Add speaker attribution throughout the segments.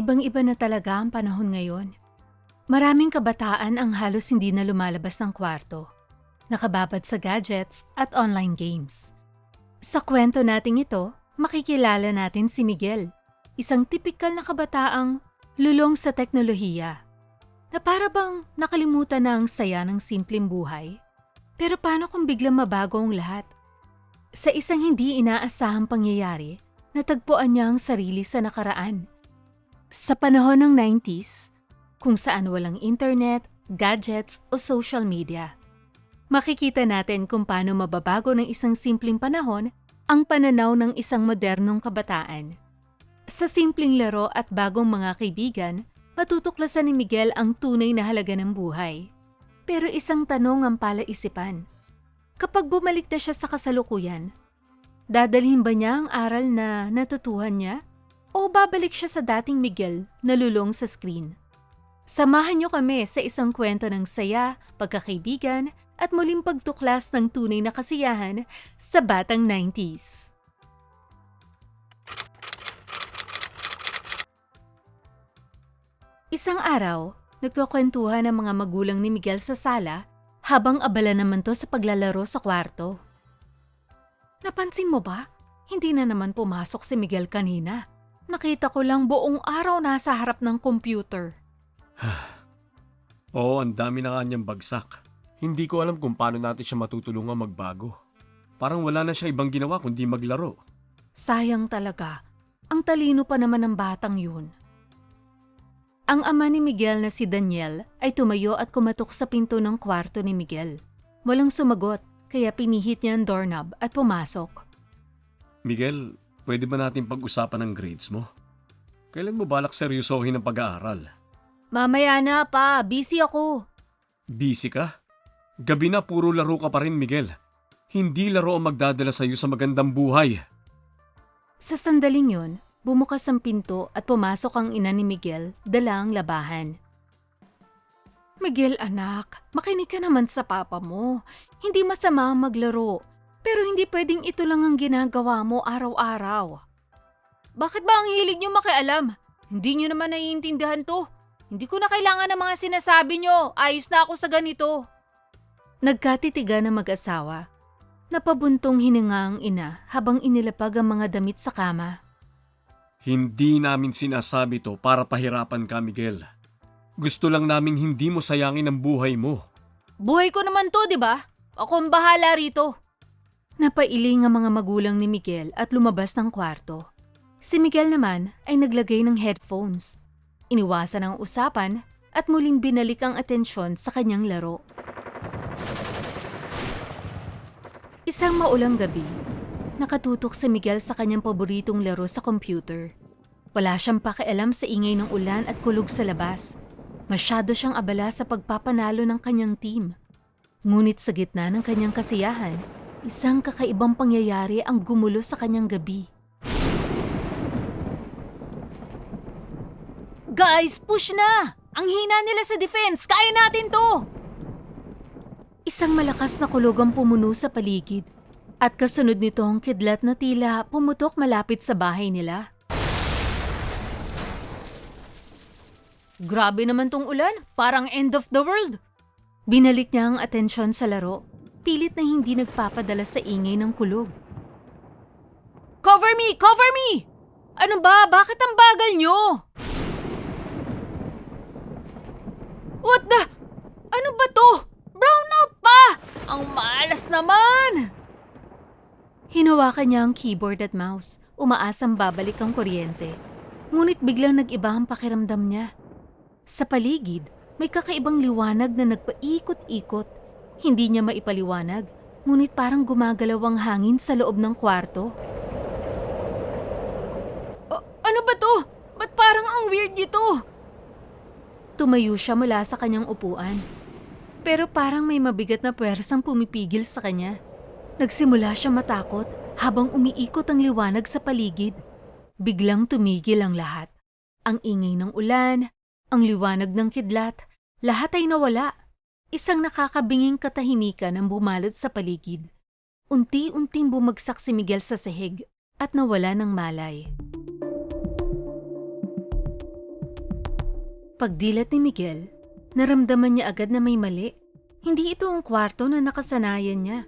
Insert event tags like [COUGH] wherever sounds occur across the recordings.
Speaker 1: Ibang-iba na talaga ang panahon ngayon. Maraming kabataan ang halos hindi na lumalabas ng kwarto. Nakababad sa gadgets at online games. Sa kwento nating ito, makikilala natin si Miguel, isang tipikal na kabataang lulong sa teknolohiya. Na para bang nakalimutan na ang saya ng simpleng buhay? Pero paano kung biglang mabago ang lahat? Sa isang hindi inaasahang pangyayari, natagpuan niya ang sarili sa nakaraan. Sa panahon ng 90s, kung saan walang internet, gadgets o social media. Makikita natin kung paano mababago ng isang simpleng panahon ang pananaw ng isang modernong kabataan. Sa simpleng laro at bagong mga kaibigan, matutuklasan ni Miguel ang tunay na halaga ng buhay. Pero isang tanong ang palaisipan. Kapag bumalik na siya sa kasalukuyan, dadalhin ba niya ang aral na natutuhan niya? O babalik siya sa dating Miguel na lulong sa screen? Samahan niyo kami sa isang kwento ng saya, pagkakaibigan, at muling pagtuklas ng tunay na kasiyahan sa batang 90s. Isang araw, nagkukwentuhan ang mga magulang ni Miguel sa sala habang abala naman to sa paglalaro sa kwarto. Napansin mo ba? Hindi na naman pumasok si Miguel kanina. Nakita ko lang buong araw nasa harap ng computer. [SIGHS]
Speaker 2: Oo, ang dami na kanyang bagsak. Hindi ko alam kung paano natin siya matutulungan magbago. Parang wala na siya ibang ginawa kundi maglaro.
Speaker 1: Sayang talaga. Ang talino pa naman ng batang yun. Ang ama ni Miguel na si Daniel ay tumayo at kumatok sa pinto ng kwarto ni Miguel. Walang sumagot, kaya pinihit niya ang doorknob at pumasok.
Speaker 2: Miguel, pwede ba natin pag-usapan ang grades mo? Kailan mo balak seryosohin ang pag-aaral?
Speaker 1: Mamaya na pa, busy ako.
Speaker 2: Busy ka? Gabi na puro laro ka pa rin, Miguel. Hindi laro ang magdadala sa iyo sa magandang buhay.
Speaker 1: Sa sandaling yun, bumukas ang pinto at pumasok ang ina ni Miguel, dala ang labahan. Miguel anak, makinig ka naman sa papa mo. Hindi masama maglaro, pero hindi pwedeng ito lang ang ginagawa mo araw-araw. Bakit ba ang hilig niyo makialam? Hindi niyo naman naiintindihan to. Hindi ko na kailangan ng mga sinasabi niyo. Ayos na ako sa ganito. Nagkatitigan ng mag-asawa. Napabuntong hininga ang ina habang inilapag ang mga damit sa kama.
Speaker 2: Hindi namin sinasabi to para pahirapan ka, Miguel. Gusto lang naming hindi mo sayangin ang buhay mo.
Speaker 1: Buhay ko naman to, di ba? Ako ang bahala rito. Napailing ang mga magulang ni Miguel at lumabas ng kwarto. Si Miguel naman ay naglagay ng headphones. Iniwasan ang usapan at muling binalik ang atensyon sa kanyang laro. Isang maulang gabi, nakatutok si Miguel sa kanyang paboritong laro sa computer. Wala siyang pakialam sa ingay ng ulan at kulog sa labas. Masyado siyang abala sa pagpapanalo ng kanyang team. Ngunit sa gitna ng kanyang kasiyahan, isang kakaibang pangyayari ang gumulo sa kanyang gabi. Guys, push na! Ang hina nila sa defense! Kaya natin to! Isang malakas na kulog ang pumuno sa paligid. At kasunod nito ang kidlat na tila pumutok malapit sa bahay nila. Grabe naman tong ulan, parang end of the world. Binalik niya ang atensyon sa laro, pilit na hindi nagpapadala sa ingay ng kulog. Cover me! Cover me! Ano ba? Bakit ang bagal nyo? What the? Ano ba to? Brownout pa! Ang malas naman! Hinawakan niya ang keyboard at mouse. Umaasang babalik ang kuryente. Ngunit biglang nag-iba ang pakiramdam niya. Sa paligid, may kakaibang liwanag na nagpaikot-ikot. Hindi niya maipaliwanag, ngunit parang gumagalaw ang hangin sa loob ng kwarto. "A- ano ba to? Ba't parang ang weird nito? Tumayo siya mula sa kanyang upuan. Pero parang may mabigat na puwersang pumipigil sa kanya. Nagsimula siya matakot habang umiikot ang liwanag sa paligid. Biglang tumigil ang lahat. Ang ingay ng ulan, ang liwanag ng kidlat, lahat ay nawala. Isang nakakabinging katahimikan ang bumalot sa paligid. Unti-unting bumagsak si Miguel sa sahig at nawala ng malay. Pagdilat ni Miguel, naramdaman niya agad na may mali. Hindi ito ang kwarto na nakasanayan niya.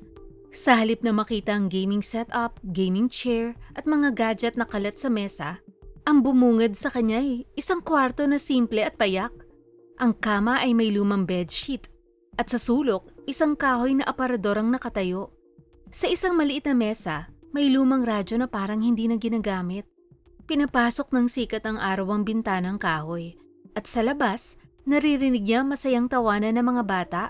Speaker 1: Sa halip na makita ang gaming setup, gaming chair at mga gadget na kalat sa mesa, ang bumungad sa kanya ay isang kwarto na simple at payak. Ang kama ay may lumang bedsheet at sa sulok, isang kahoy na aparador ang nakatayo. Sa isang maliit na mesa, may lumang radyo na parang hindi na ginagamit. Pinapasok ng sikat ang araw ang bintanang kahoy. At sa labas, naririnig niya masayang tawanan ng mga bata.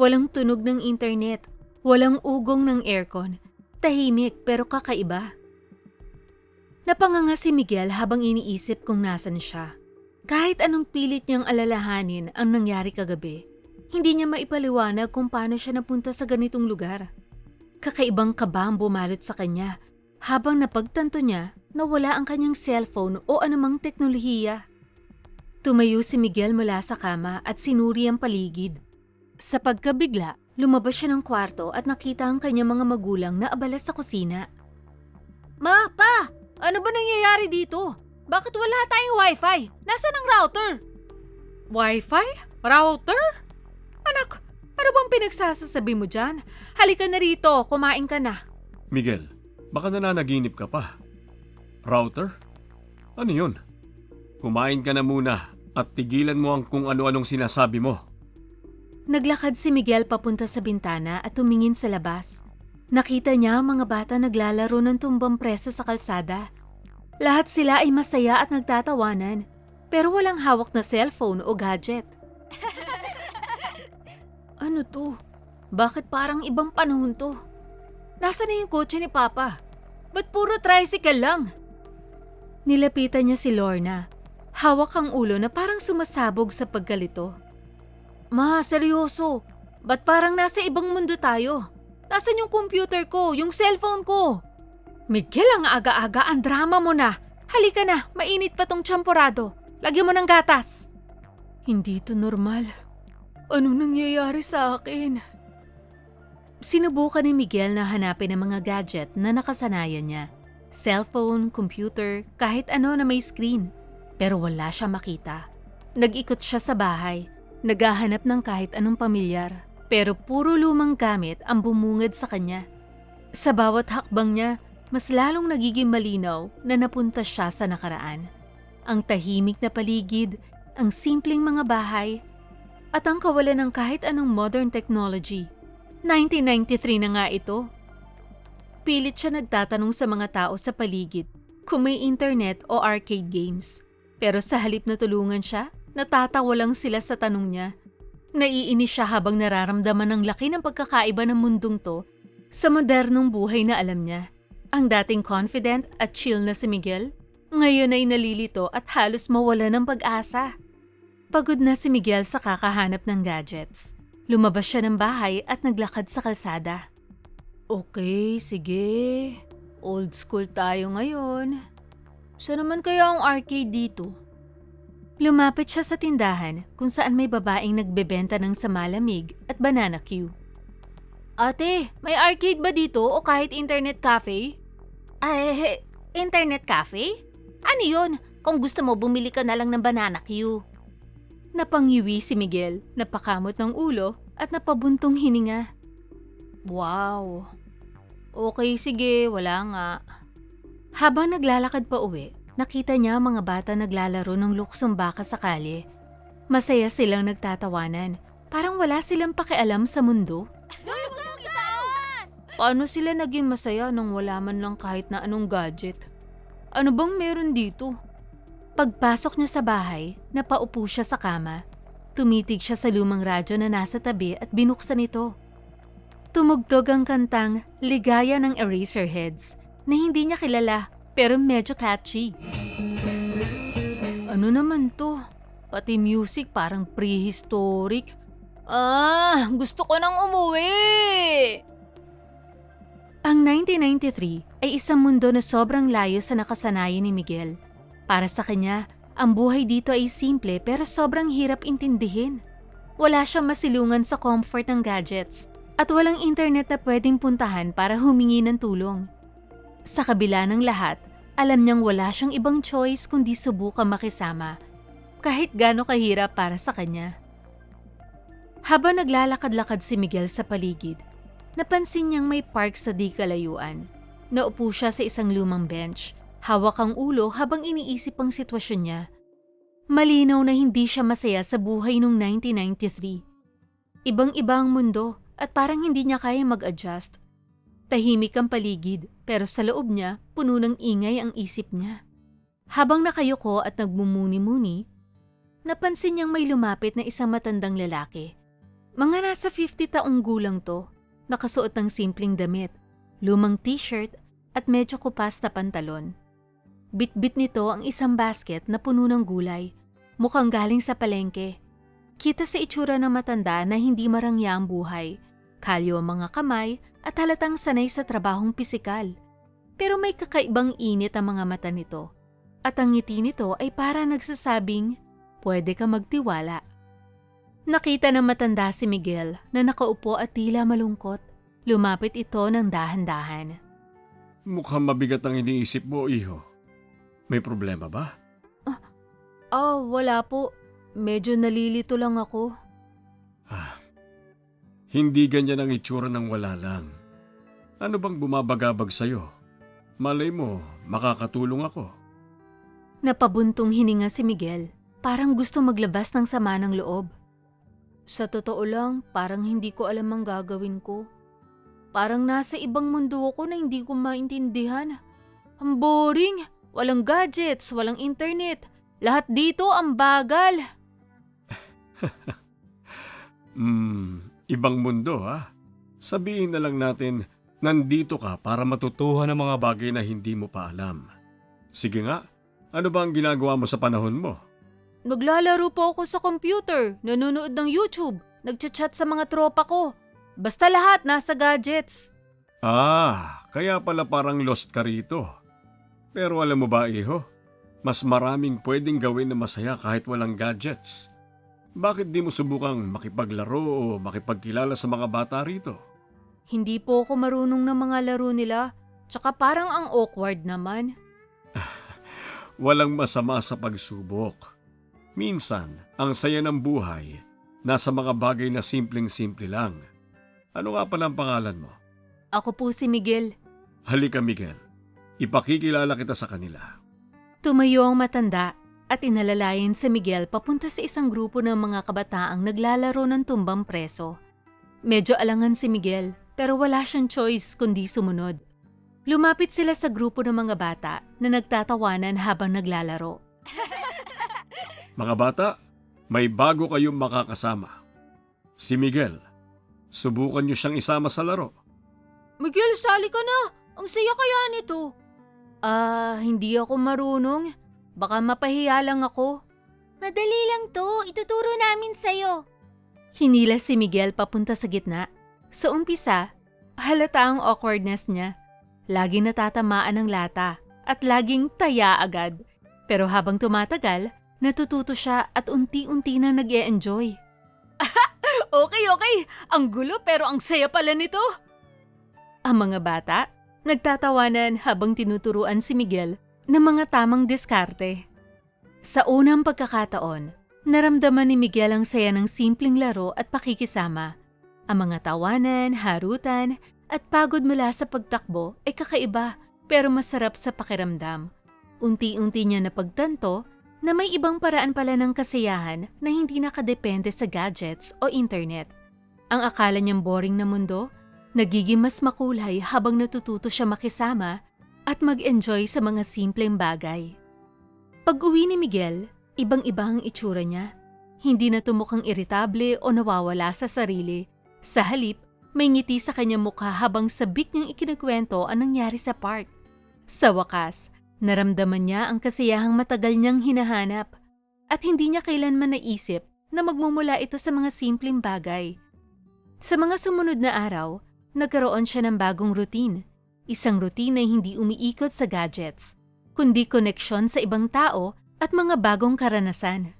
Speaker 1: Walang tunog ng internet, walang ugong ng aircon. Tahimik pero kakaiba. Napanganga si Miguel habang iniisip kung nasan siya. Kahit anong pilit niyang alalahanin ang nangyari kagabi, hindi niya maipaliwanag kung paano siya napunta sa ganitong lugar. Kakaibang kaba ang bumalot sa kanya habang napagtanto niya na wala ang kanyang cellphone o anumang teknolohiya. Tumayo si Miguel mula sa kama at sinuri ang paligid. Sa pagkabigla, lumabas siya ng kwarto at nakita ang kanyang mga magulang na abala sa kusina. Ma, pa! Ano ba nangyayari dito? Bakit wala tayong wifi? Nasaan ang router? Wifi? Router? Anak, ano bang pinagsasasabi mo dyan? Halika na rito, kumain ka na.
Speaker 2: Miguel, baka nananaginip ka pa. Router? Ano yun? Kumain ka na muna at tigilan mo ang kung ano-anong sinasabi mo.
Speaker 1: Naglakad si Miguel papunta sa bintana at tumingin sa labas. Nakita niya ang mga bata naglalaro ng tumbang preso sa kalsada. Lahat sila ay masaya at nagtatawanan, pero walang hawak na cellphone o gadget. [LAUGHS] ano to? Bakit parang ibang panahon to? Nasaan na yung kotse ni Papa? Ba't puro tricycle lang? Nilapitan niya si Lorna. Hawak ang ulo na parang sumasabog sa pagkalito. Ma, seryoso. Ba't parang nasa ibang mundo tayo? Nasaan yung computer ko, yung cellphone ko? Miguel, ang aga-aga, ang drama mo na. Halika na, mainit pa tong champorado. Lagyan mo ng gatas. Hindi to normal. Anong nangyayari sa akin? Sinubukan ni Miguel na hanapin ang mga gadget na nakasanayan niya. Cellphone, computer, kahit ano na may screen. Pero wala siya makita. Nag-ikot siya sa bahay Naghahanap ng kahit anong pamilyar, pero puro lumang gamit ang bumungad sa kanya. Sa bawat hakbang niya, mas lalong nagiging malinaw na napunta siya sa nakaraan. Ang tahimik na paligid, ang simpleng mga bahay, at ang kawalan ng kahit anong modern technology. 1993 na nga ito. Pilit siya nagtatanong sa mga tao sa paligid kung may internet o arcade games. Pero sa halip na tulungan siya, Natatawa lang sila sa tanong niya. Naiinis siya habang nararamdaman ng laki ng pagkakaiba ng mundong to sa modernong buhay na alam niya. Ang dating confident at chill na si Miguel, ngayon ay nalilito at halos mawala ng pag-asa. Pagod na si Miguel sa kakahanap ng gadgets. Lumabas siya ng bahay at naglakad sa kalsada. Okay, sige. Old school tayo ngayon. Saan naman kaya ang arcade dito? Lumapit siya sa tindahan kung saan may babaeng nagbebenta ng samalamig at banana queue. Ate, may arcade ba dito o kahit internet cafe? Ay, internet cafe? Ano yun? Kung gusto mo, bumili ka na lang ng banana queue. Napangiwi si Miguel, napakamot ng ulo at napabuntong hininga. Wow. Okay, sige, wala nga. Habang naglalakad pa uwi, Nakita niya ang mga bata naglalaro ng luksong baka sa kalye. Masaya silang nagtatawanan. Parang wala silang pakialam sa mundo. Paano sila naging masaya nang wala man lang kahit na anong gadget? Ano bang meron dito? Pagpasok niya sa bahay, napaupo siya sa kama. Tumitig siya sa lumang radyo na nasa tabi at binuksan ito. Tumugtog ang kantang Ligaya ng Eraserheads na hindi niya kilala pero medyo catchy. Ano naman to? Pati music parang prehistoric. Ah, gusto ko nang umuwi! Ang 1993 ay isang mundo na sobrang layo sa nakasanayan ni Miguel. Para sa kanya, ang buhay dito ay simple pero sobrang hirap intindihin. Wala siyang masilungan sa comfort ng gadgets at walang internet na pwedeng puntahan para humingi ng tulong. Sa kabila ng lahat, alam niyang wala siyang ibang choice kundi subukan makisama, kahit gaano kahirap para sa kanya. Habang naglalakad-lakad si Miguel sa paligid, napansin niyang may park sa di kalayuan. Naupo siya sa isang lumang bench, hawak ang ulo habang iniisip ang sitwasyon niya. Malinaw na hindi siya masaya sa buhay noong 1993. Ibang-iba ang mundo at parang hindi niya kaya mag-adjust. Tahimik ang paligid pero sa loob niya puno ng ingay ang isip niya. Habang nakayuko at nagmumuni-muni, napansin niyang may lumapit na isang matandang lalaki. Mga nasa 50 taong gulang to, nakasuot ng simpleng damit, lumang t-shirt at medyo kupas na pantalon. Bit-bit nito ang isang basket na puno ng gulay, mukhang galing sa palengke. Kita sa itsura ng matanda na hindi marangya ang buhay, kalyo ang mga kamay at halatang sanay sa trabahong pisikal. Pero may kakaibang init ang mga mata nito. At ang ngiti nito ay para nagsasabing, pwede ka magtiwala. Nakita ng matanda si Miguel na nakaupo at tila malungkot. Lumapit ito ng dahan-dahan.
Speaker 2: Mukhang mabigat ang iniisip mo, iho. May problema ba?
Speaker 1: Oh, wala po. Medyo nalilito lang ako.
Speaker 2: Ah, hindi ganyan ang itsura ng wala lang. Ano bang bumabagabag sa'yo? Malay mo, makakatulong ako.
Speaker 1: Napabuntong hininga si Miguel. Parang gusto maglabas ng sama ng loob. Sa totoo lang, parang hindi ko alam ang gagawin ko. Parang nasa ibang mundo ako na hindi ko maintindihan. Ang boring. Walang gadgets, walang internet. Lahat dito ang bagal. [LAUGHS]
Speaker 2: Hmm, ibang mundo ha? Sabihin na lang natin, nandito ka para matutuhan ng mga bagay na hindi mo pa alam. Sige nga, ano ba ang ginagawa mo sa panahon mo?
Speaker 1: Naglalaro po ako sa computer, nanonood ng YouTube, nagchat-chat sa mga tropa ko. Basta lahat nasa gadgets.
Speaker 2: Ah, kaya pala parang lost ka rito. Pero alam mo ba, iho? Mas maraming pwedeng gawin na masaya kahit walang gadgets. Bakit di mo subukang makipaglaro o makipagkilala sa mga bata rito?
Speaker 1: Hindi po ako marunong ng mga laro nila, tsaka parang ang awkward naman. [LAUGHS]
Speaker 2: Walang masama sa pagsubok. Minsan, ang saya ng buhay nasa mga bagay na simpleng-simple lang. Ano nga pala ang pangalan mo?
Speaker 1: Ako po si Miguel.
Speaker 2: Halika Miguel, ipakikilala kita sa kanila.
Speaker 1: Tumayo ang matanda at inalalayan si Miguel papunta sa isang grupo ng mga kabataang naglalaro ng tumbang preso. Medyo alangan si Miguel pero wala siyang choice kundi sumunod. Lumapit sila sa grupo ng mga bata na nagtatawanan habang naglalaro. [LAUGHS]
Speaker 2: Mga bata, may bago kayong makakasama. Si Miguel. Subukan niyo siyang isama sa laro.
Speaker 1: Miguel, sali ka na! Ang saya kaya nito! Ah, hindi ako marunong. Baka mapahiya lang ako. Madali lang to, ituturo namin sa'yo. Hinila si Miguel papunta sa gitna. Sa umpisa, halata ang awkwardness niya. Laging natatamaan ng lata at laging taya agad. Pero habang tumatagal, natututo siya at unti-unti na nag enjoy [LAUGHS] okay, okay. Ang gulo pero ang saya pala nito. Ang mga bata, nagtatawanan habang tinuturuan si Miguel ng mga tamang diskarte. Sa unang pagkakataon, naramdaman ni Miguel ang saya ng simpleng laro at pakikisama. Ang mga tawanan, harutan, at pagod mula sa pagtakbo ay kakaiba pero masarap sa pakiramdam. Unti-unti niya napagtanto na may ibang paraan pala ng kasiyahan na hindi nakadepende sa gadgets o internet. Ang akala niyang boring na mundo, nagiging mas makulay habang natututo siya makisama at mag-enjoy sa mga simpleng bagay. Pag-uwi ni Miguel, ibang-iba ang itsura niya. Hindi na tumukhang iritable o nawawala sa sarili. Sa halip, may ngiti sa kanyang mukha habang sabik niyang ikinakwento ang nangyari sa park. Sa wakas, naramdaman niya ang kasiyahang matagal niyang hinahanap at hindi niya kailanman naisip na magmumula ito sa mga simpleng bagay. Sa mga sumunod na araw, nagkaroon siya ng bagong routine. Isang routine na hindi umiikot sa gadgets, kundi koneksyon sa ibang tao at mga bagong karanasan.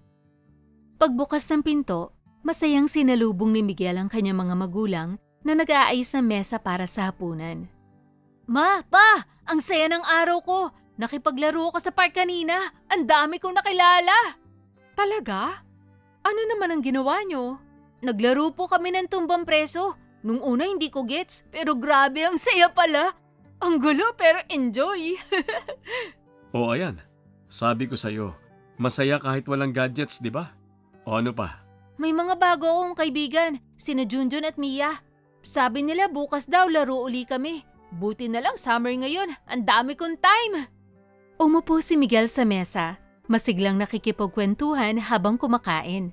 Speaker 1: Pagbukas ng pinto, masayang sinalubong ni Miguel ang kanyang mga magulang na nag-aayos ng mesa para sa hapunan. Ma, pa, ang saya ng araw ko. Nakipaglaro ako sa park kanina. Ang dami kong nakilala. Talaga? Ano naman ang ginawa nyo? Naglaro po kami ng tumbang preso. Nung una hindi ko gets, pero grabe ang saya pala. Ang gulo pero enjoy. [LAUGHS]
Speaker 2: O ayan, sabi ko sa'yo, masaya kahit walang gadgets, di ba? O ano pa?
Speaker 1: May mga bago akong kaibigan, sina Junjun at Mia. Sabi nila bukas daw laro uli kami. Buti na lang summer ngayon, ang dami kong time. Umupo si Miguel sa mesa, masiglang nakikipagkwentuhan habang kumakain.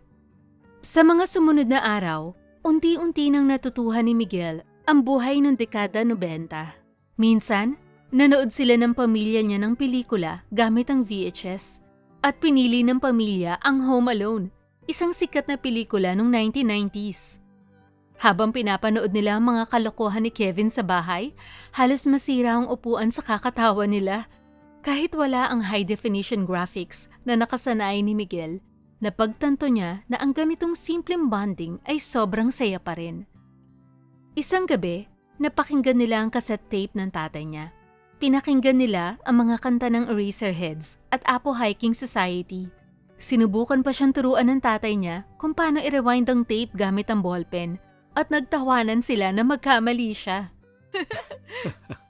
Speaker 1: Sa mga sumunod na araw, unti-unti nang natutuhan ni Miguel ang buhay ng dekada 90. Minsan, nanood sila ng pamilya niya ng pelikula gamit ang VHS at pinili ng pamilya ang Home Alone, isang sikat na pelikula noong 1990s. Habang pinapanood nila ang mga kalokohan ni Kevin sa bahay, halos masira ang upuan sa kakatawa nila. Kahit wala ang high-definition graphics na nakasanay ni Miguel, napagtanto niya na ang ganitong simpleng bonding ay sobrang saya pa rin. Isang gabi, napakinggan nila ang cassette tape ng tatay niya. Pinakinggan nila ang mga kanta ng Eraserheads at Apo Hiking Society. Sinubukan pa siyang turuan ng tatay niya kung paano i-rewind ang tape gamit ang ballpen at nagtawanan sila na magkamali siya. [LAUGHS]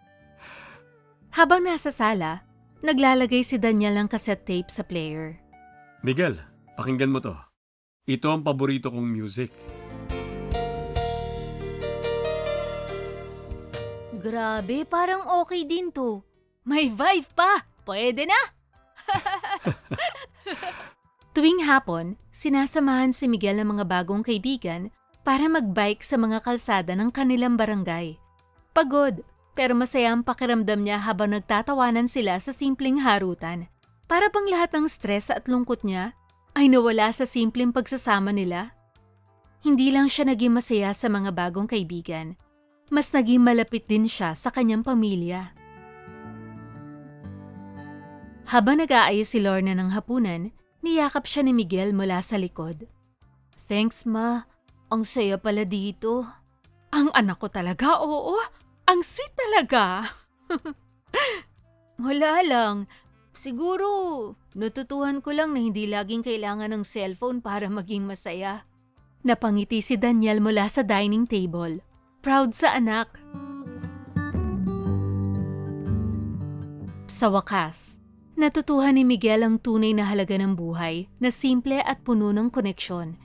Speaker 1: Habang nasa sala, naglalagay si Daniel ng cassette tape sa player.
Speaker 2: Miguel, pakinggan mo to. Ito ang paborito kong music.
Speaker 1: Grabe, parang okay din to. May vibe pa! Pwede na! [LAUGHS] Tuwing hapon, sinasamahan si Miguel ng mga bagong kaibigan para magbike sa mga kalsada ng kanilang barangay. Pagod, pero masaya ang pakiramdam niya habang nagtatawanan sila sa simpleng harutan. Para bang lahat ng stress at lungkot niya ay nawala sa simpleng pagsasama nila? Hindi lang siya naging masaya sa mga bagong kaibigan, mas naging malapit din siya sa kanyang pamilya. Habang nag-aayos si Lorna ng hapunan, niyakap siya ni Miguel mula sa likod. Thanks, ma. Ang saya pala dito. Ang anak ko talaga, oo. Ang sweet talaga. [LAUGHS] Wala lang. Siguro, natutuhan ko lang na hindi laging kailangan ng cellphone para maging masaya. Napangiti si Daniel mula sa dining table. Proud sa anak. Sa wakas, natutuhan ni Miguel ang tunay na halaga ng buhay na simple at puno ng koneksyon.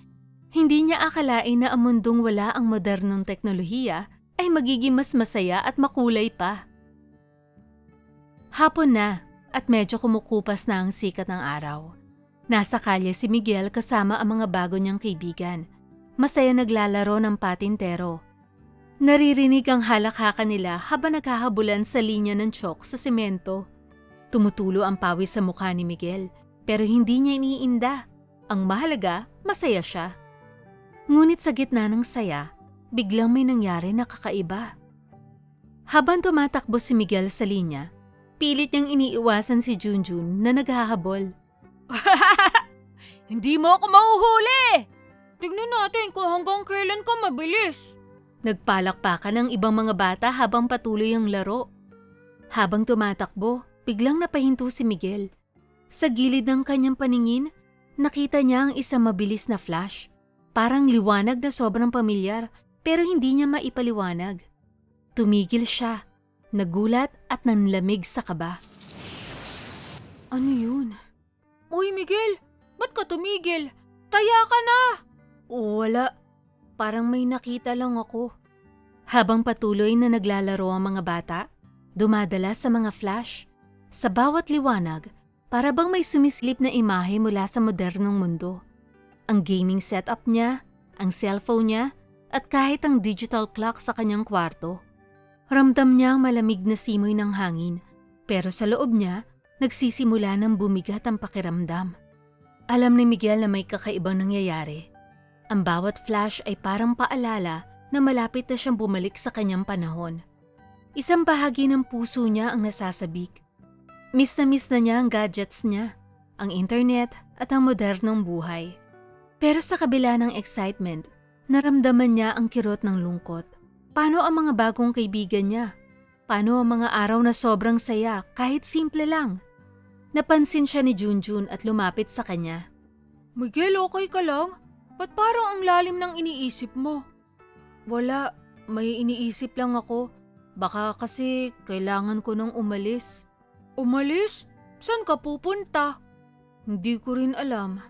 Speaker 1: Hindi niya akalain na ang mundong wala ang modernong teknolohiya ay magiging mas masaya at makulay pa. Hapon na at medyo kumukupas na ang sikat ng araw. Nasa kalye si Miguel kasama ang mga bago niyang kaibigan. Masaya naglalaro ng patintero. Naririnig ang halakhakan nila habang naghahabulan sa linya ng chalk sa semento. Tumutulo ang pawis sa mukha ni Miguel pero hindi niya iniinda. Ang mahalaga, masaya siya. Ngunit sa gitna ng saya, biglang may nangyari na kakaiba. Habang tumatakbo si Miguel sa linya, pilit niyang iniiwasan si Junjun na naghahabol. [LAUGHS] Hindi mo ako mahuhuli! Tignan natin kung hanggang kailan ka mabilis. Nagpalakpakan ang ibang mga bata habang patuloy ang laro. Habang tumatakbo, biglang napahinto si Miguel. Sa gilid ng kanyang paningin, nakita niya ang isang mabilis na flash. Parang liwanag na sobrang pamilyar pero hindi niya maipaliwanag. Tumigil siya, nagulat at nanlamig sa kaba. Ano yun? Uy Miguel, ba't ka tumigil? Taya ka na! Wala, parang may nakita lang ako. Habang patuloy na naglalaro ang mga bata, dumadala sa mga flash. Sa bawat liwanag, para bang may sumislip na imahe mula sa modernong mundo. Ang gaming setup niya, ang cellphone niya, at kahit ang digital clock sa kanyang kwarto. Ramdam niya ang malamig na simoy ng hangin, pero sa loob niya, nagsisimula ng bumigat ang pakiramdam. Alam ni Miguel na may kakaibang nangyayari. Ang bawat flash ay parang paalala na malapit na siyang bumalik sa kanyang panahon. Isang bahagi ng puso niya ang nasasabik. Miss na miss na niya ang gadgets niya, ang internet at ang modernong buhay. Pero sa kabila ng excitement, naramdaman niya ang kirot ng lungkot. Paano ang mga bagong kaibigan niya? Paano ang mga araw na sobrang saya kahit simple lang? Napansin siya ni Junjun at lumapit sa kanya.
Speaker 3: Miguel, okay ka lang? Ba't parang ang lalim ng iniisip mo?
Speaker 1: Wala, may iniisip lang ako. Baka kasi kailangan ko nang umalis.
Speaker 3: Umalis? Saan ka pupunta?
Speaker 1: Hindi ko rin alam.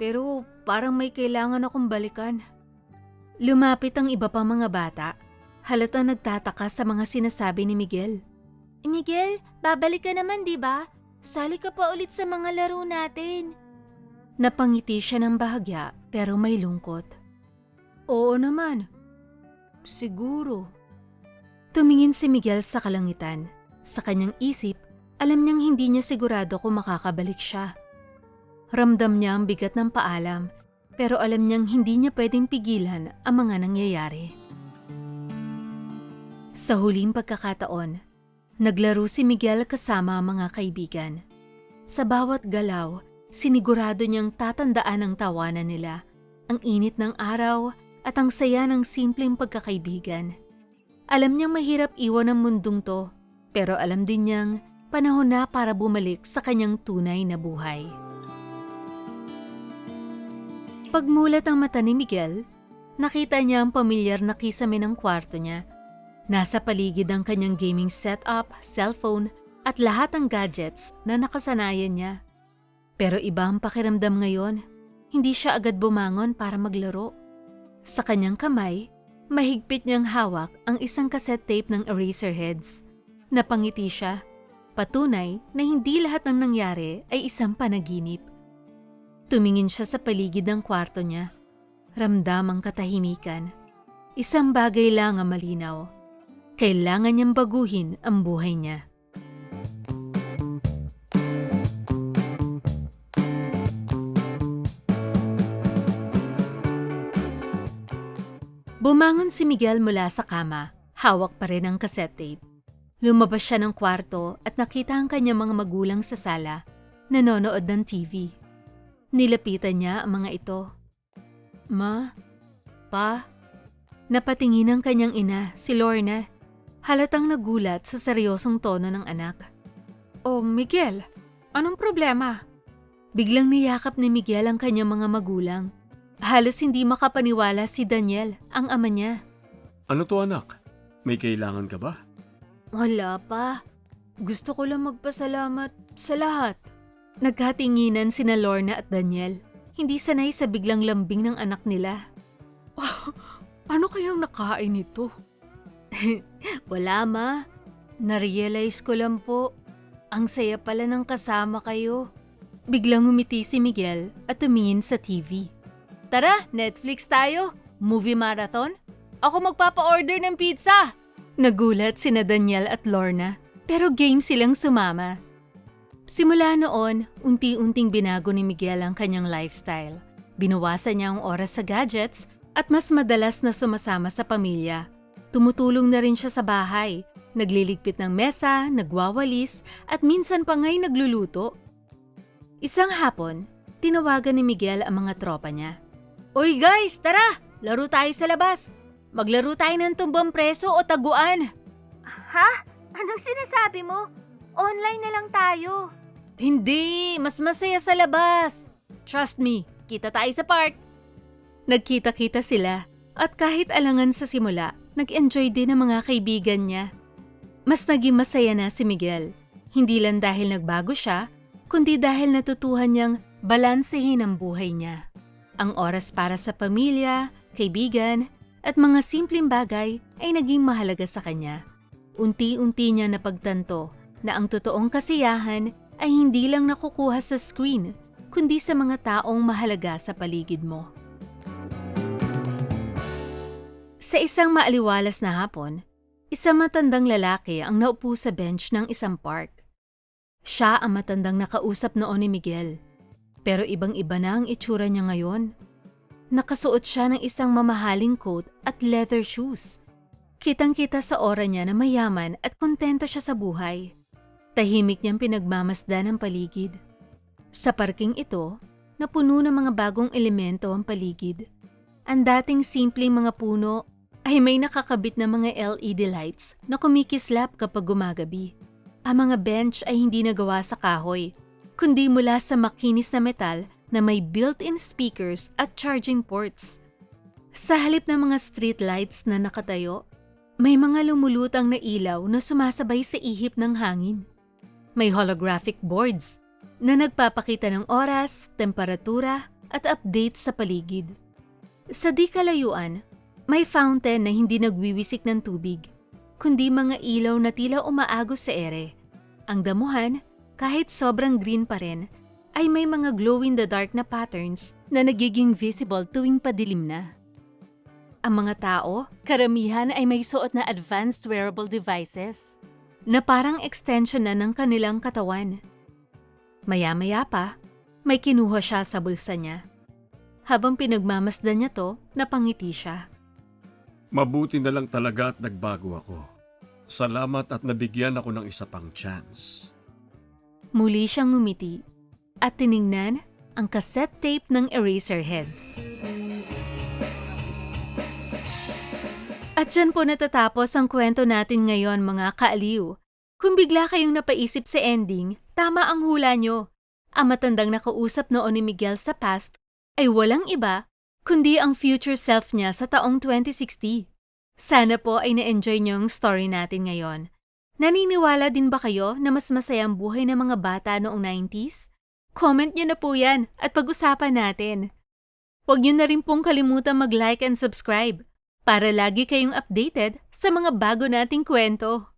Speaker 1: Pero parang may kailangan akong balikan. Lumapit ang iba pang mga bata. Halatang nagtataka sa mga sinasabi ni Miguel. Miguel, babalik ka naman di ba? Sali ka pa ulit sa mga laro natin. Napangiti siya ng bahagya pero may lungkot. Oo naman. Siguro. Tumingin si Miguel sa kalangitan. Sa kanyang isip, alam niyang hindi niya sigurado kung makakabalik siya. Ramdam niya ang bigat ng paalam, pero alam niyang hindi niya pwedeng pigilan ang mga nangyayari. Sa huling pagkakataon, naglaro si Miguel kasama ang mga kaibigan. Sa bawat galaw, sinigurado niyang tatandaan ang tawanan nila, ang init ng araw at ang saya ng simpleng pagkakaibigan. Alam niyang mahirap iwan ang mundong to, pero alam din niyang panahon na para bumalik sa kanyang tunay na buhay. Pagmulat ang mata ni Miguel, nakita niya ang pamilyar na kisame ng kwarto niya. Nasa paligid ang kanyang gaming setup, cellphone, at lahat ng gadgets na nakasanayan niya. Pero iba ang pakiramdam ngayon. Hindi siya agad bumangon para maglaro. Sa kanyang kamay, mahigpit niyang hawak ang isang cassette tape ng Eraserheads. Napangiti siya. Patunay na hindi lahat ng nangyari ay isang panaginip. Tumingin siya sa paligid ng kwarto niya. Ramdam ang katahimikan. Isang bagay lang ang malinaw. Kailangan niyang baguhin ang buhay niya. Bumangon si Miguel mula sa kama, hawak pa rin ang cassette tape. Lumabas siya ng kwarto at nakita ang kanyang mga magulang sa sala, nanonood ng TV. Nilapitan niya ang mga ito. Ma? Pa? Napatingin ang kanyang ina, si Lorna. Halatang nagulat sa seryosong tono ng anak.
Speaker 3: Oh, Miguel, anong problema?
Speaker 1: Biglang niyakap ni Miguel ang kanyang mga magulang. Halos hindi makapaniwala si Daniel, ang ama niya.
Speaker 2: Ano to anak? May kailangan ka ba?
Speaker 1: Wala pa. Gusto ko lang magpasalamat sa lahat. Nagkatinginan sina Lorna at Daniel. Hindi sanay sa biglang lambing ng anak nila. [LAUGHS]
Speaker 3: Ano kayang nakain ito? [LAUGHS]
Speaker 1: Wala ma. Narealize ko lang po. Ang saya pala ng kasama kayo. Biglang umiti si Miguel at tumingin sa TV. Tara, Netflix tayo. Movie marathon? Ako magpapa-order ng pizza. Nagulat sina Daniel at Lorna, pero game silang sumama. Simula noon, unti-unting binago ni Miguel ang kanyang lifestyle. Binawasan niya ang oras sa gadgets at mas madalas na sumasama sa pamilya. Tumutulong na rin siya sa bahay, nagliligpit ng mesa, nagwawalis, at minsan pa nga'y nagluluto. Isang hapon, tinawagan ni Miguel ang mga tropa niya. Uy guys, tara! Laro tayo sa labas! Maglaro tayo ng tumbang preso o taguan!
Speaker 4: Ha? Anong sinasabi mo? Online na lang tayo.
Speaker 1: Hindi! Mas masaya sa labas! Trust me, kita tayo sa park! Nagkita-kita sila at kahit alangan sa simula, nag-enjoy din ang mga kaibigan niya. Mas naging masaya na si Miguel. Hindi lang dahil nagbago siya, kundi dahil natutuhan niyang balansehin ang buhay niya. Ang oras para sa pamilya, kaibigan, at mga simpleng bagay ay naging mahalaga sa kanya. Unti-unti niya napagtanto na ang totoong kasiyahan ay hindi lang nakukuha sa screen, kundi sa mga taong mahalaga sa paligid mo. Sa isang maaliwalas na hapon, isang matandang lalaki ang naupo sa bench ng isang park. Siya ang matandang nakausap noon ni Miguel. Pero ibang-iba na ang itsura niya ngayon. Nakasuot siya ng isang mamahaling coat at leather shoes. Kitang-kita sa aura niya na mayaman at kontento siya sa buhay. Tahimik niyang pinagmamasdan ang paligid. Sa parking ito, napuno ng mga bagong elemento ang paligid. Ang dating simpleng mga puno ay may nakakabit na mga LED lights na kumikislap kapag gumagabi. Ang mga bench ay hindi nagawa sa kahoy, kundi mula sa makinis na metal na may built-in speakers at charging ports. Sa halip ng mga street lights na nakatayo, may mga lumulutang na ilaw na sumasabay sa ihip ng hangin. May holographic boards na nagpapakita ng oras, temperatura at updates sa paligid. Sa di kalayuan, may fountain na hindi nagwiwisik ng tubig, kundi mga ilaw na tila umaagos sa ere. Ang damuhan, kahit sobrang green pa rin, ay may mga glow-in-the-dark na patterns na nagiging visible tuwing padilim na. Ang mga tao, karamihan ay may suot na advanced wearable devices na parang extension na ng kanilang katawan. Maya-maya pa, may kinuha siya sa bulsa niya. Habang pinagmamasdan niya to, napangiti siya.
Speaker 2: Mabuti na lang talaga at nagbago ako. Salamat at nabigyan ako ng isa pang chance.
Speaker 1: Muli siyang ngumiti at tiningnan ang cassette tape ng Eraserheads. At dyan po natatapos ang kwento natin ngayon mga kaaliw. Kung bigla kayong napaisip sa ending, tama ang hula nyo. Ang matandang nakausap noon ni Miguel sa past ay walang iba kundi ang future self niya sa taong 2060. Sana po ay na-enjoy niyo ang story natin ngayon. Naniniwala din ba kayo na mas masaya ang buhay ng mga bata noong 90s? Comment nyo na po yan at pag-usapan natin. Huwag nyo na rin pong kalimutan mag-like and subscribe para lagi kayong updated sa mga bago nating kwento.